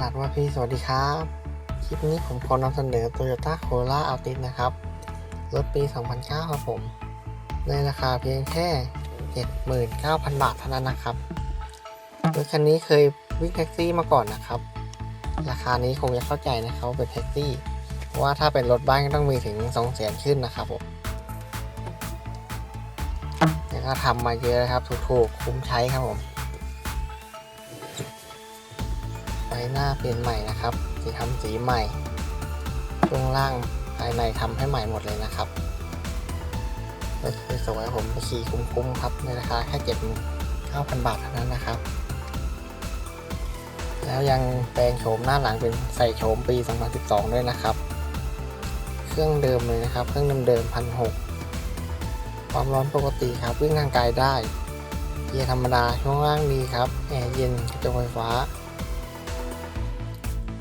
ลาดว่าพี่สวัสดีครับ คลิปนี้ผมขอนำเสนอ Toyota Corolla Altis นะครับ รถปี 2009 ครับผม ในราคาเพียงแค่ 79,000 บาทเท่านั้นนะครับรถคันนี้เคยวิ่งแท็กซี่มาก่อนนะครับ ราคานี้คงจะเข้าใจนะครับเป็นแท็กซี่ เพราะว่าถ้าเป็นรถบ้านก็ต้องมีถึง 200,000ขึ้นนะครับผมแต่ก็ทำมาเยอะนะครับถูกๆคุ้มใช้ครับผม หน้าเปลี่ยนใหม่นะครับสีทำสีใหม่ช่วงล่างภายในทำให้ใหม่หมดเลยนะครับก็คือสวยผมไปขี่คุ้มๆครับในราคาแค่เจ็ดเก้าพันบาทเท่านั้นนะครับ แล้วยังแปลงโฉมหน้าหลังเป็นใส่โฉมปี 2012 ด้วยนะครับ เครื่องเดิมเลยนะครับ เครื่องเดิมๆพันหกความร้อนปกติครับ วิ่งทางไกลได้ เกียร์ธรรมดาช่วงล่างดีครับ แอร์เย็นกระจกไฟฟ้า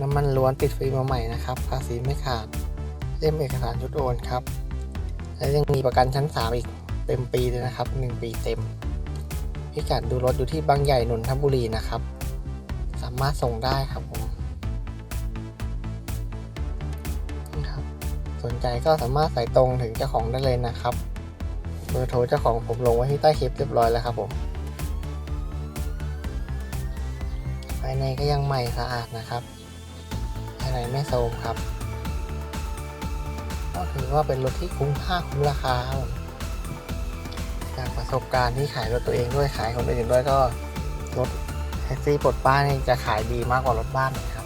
น้ำมันล้วนติดฟรีมาใหม่นะครับภาษีไม่ขาดเล่มเอกสารชุดโอนครับ และยังมีประกันชั้น 3 อีกเต็มปีเลยนะครับ 1 ปีเต็ม พิกัดดูรถอยู่ที่บางใหญ่นนทบุรีนะครับ สามารถส่งได้ครับผมครับ สนใจก็สามารถสายตรงถึงเจ้าของได้เลยนะครับเบอร์โทรเจ้าของผมลงไว้ที่ใต้คลิปเรียบร้อยแล้วครับผมภายในก็ยังใหม่สะอาดนะครับ ในไม่โทรมครับ ก็ถือว่าเป็นรถที่คุ้มค่าคุ้มราคาจากประสบการณ์ที่ขายรถตัวเองด้วยขายคนอื่นด้วยก็รถแท็กซี่ปลดป้ายนี่จะขายดีมากกว่ารถบ้านนะครับ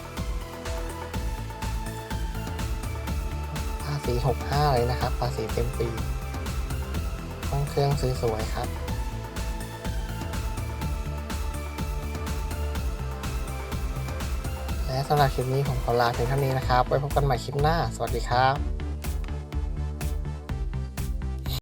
ภาษี65เลยนะครับภาษีเต็มปีห้องเครื่องสวยๆครับ และสำหรับคลิปนี้ผมขอลาเพียงเท่านี้นะครับ ไว้พบกันใหม่คลิปหน้า สวัสดีครับ